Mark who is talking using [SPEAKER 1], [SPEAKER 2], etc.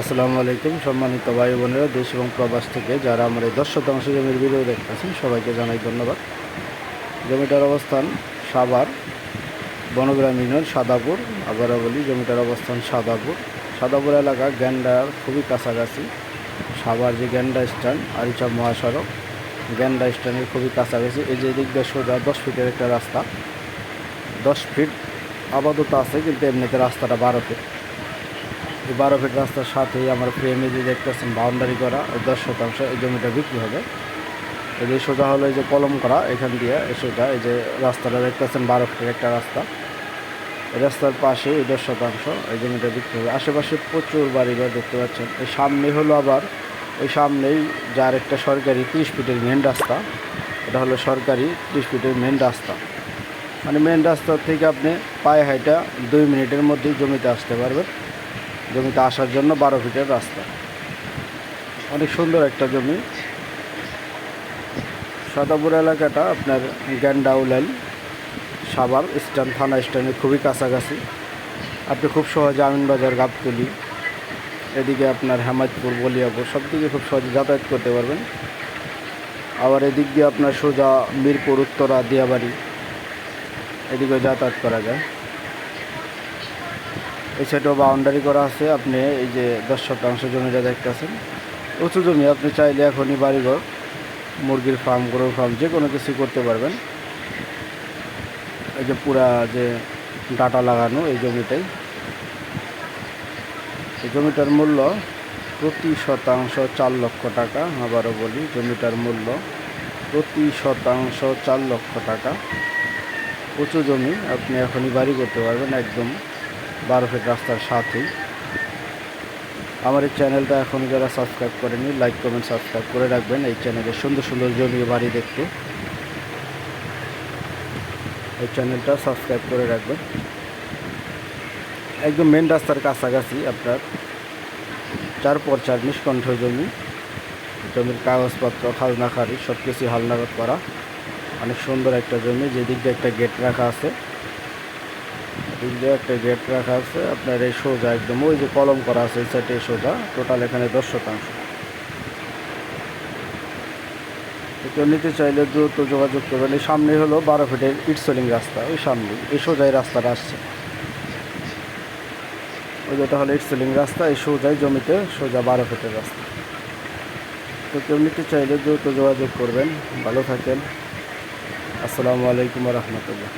[SPEAKER 1] আসসালামু আলাইকুম, সম্মানিত ভাই বোনেরা, দেশ এবং প্রবাস থেকে যারা আমার এই দশ শতাংশ জমির ভিডিও দেখতেছেন সবাইকে জানাই ধন্যবাদ। জমিটার অবস্থান সাভার, বনগ্রাম ইউনিয়ন সাদাপুর আবারও বলি জমিটার অবস্থান সাদাপুর। সাদাপুর এলাকা গ্যান্ডার খুবই কাছাকাছি। সাভার যে গ্যান্ডা স্ট্যান্ড, আরিচা মহাসড়ক, গ্যান্ডা স্ট্যান্ডের খুবই কাছাকাছি। এই যে দিক দিয়ে সোজা দশ ফিটের একটা রাস্তা, দশ ফিট আপাতত আছে, কিন্তু এমনিতে রাস্তাটা বারো ফিট। এই বারো ফিট রাস্তার সাথেই আমার ফ্রেমে যে দেখতেছেন বাউন্ডারি করা দশ শতাংশ এই জমিটা বিক্রি হবে। এই যে সোজা হলো এই যে কলম করা, এখান দিয়ে সোজা এই যে রাস্তাটা দেখতেছেন, বারো ফিটের একটা রাস্তা। এই রাস্তার পাশে এই দশ শতাংশ এই জমিটা বিক্রি হবে। আশেপাশে প্রচুর বাড়িঘর দেখতে পাচ্ছেন। এই সামনে হলো আবার ওই সামনেই যার একটা সরকারি ত্রিশ ফিটের মেন রাস্তা, এটা হলো সরকারি ত্রিশ ফিটের মেন রাস্তা। মানে মেন রাস্তা থেকে আপনি পায়ে হাইটা দুই মিনিটের মধ্যেই জমিতে আসতে পারবেন। জমিতে আসার জন্য বারো ফিটের রাস্তা। অনেক সুন্দর একটা জমি। সাদাপুর এলাকাটা আপনার গ্যান্ডাউলাইল সাভার স্ট্যান্ড থানা স্ট্যান্ডের খুবই কাছাকাছি। আপনি খুব সহজে আমিনবাজার, গাবতলি, এদিকে আপনার হেমায়তপুর, বলিয়াপুর সব দিকে খুব সহজে যাতায়াত করতে পারবেন। আবার এদিক দিয়ে আপনার সোজা মিরপুর, উত্তরা, দিয়াবাড়ি এদিকে যাতায়াত করা যায়। এই সাইডেও বাউন্ডারি করা আছে, আপনি এই যে দশ শতাংশ জমিটা দেখতেছেন, উঁচু জমি আপনি চাইলে এখনই বাড়িঘর, মুরগির ফার্ম গরুর ফার্ম যে কোনো কিছু করতে পারবেন। এই যে পুরা যে ডাটা লাগানো এই জমিটাই। এই জমিটার মূল্য প্রতি শতাংশ চার লক্ষ টাকা, আবারও বলি, জমিটার মূল্য প্রতি শতাংশ চার লক্ষ টাকা। উঁচু জমি আপনি এখনই বাড়ি করতে পারবেন, একদম বারো ফিট রাস্তার সাথেই। আমার এই চ্যানেলটা এখন যারা সাবস্ক্রাইব করেনি, লাইক, কমেন্ট, সাবস্ক্রাইব করে রাখবেন। এই চ্যানেলে সুন্দর সুন্দর জমি বাড়ি দেখতে। এই চ্যানেলটা সাবস্ক্রাইব করে রাখবেন। একদম মেন রাস্তার কাছাকাছি আপনার চার পর চার নিষ্কণ্ঠ জমি। জমির কাগজপত্র, খাজনা সব কিছু হালনাগদ করা। অনেক সুন্দর একটা জমি, যেদিক দিয়ে একটা গেট রাখা আছে। এদিক দিয়ে একটা গেট রাখা আছে। আপনার এই সোজা একদম, ওই যে কলম করা আছে, এই সাইডে সোজা। টোটাল এখানে দশ শতাংশ কেউ নিতে চাইলে দ্রুত যোগাযোগ করবেন। এই সামনে হলো বারো ফিটের ইটসলিং রাস্তা। ওই সামনে এই সোজাই রাস্তাটা আসছে। ওই যেটা হলো ইটসলিং রাস্তা, এই সোজাই জমিতে সোজা বারো ফিটের রাস্তা। তো কেউ নিতে চাইলে দ্রুত যোগাযোগ করবেন। ভালো থাকেন। আসসালামু আলাইকুম রহমতুল্লাহ।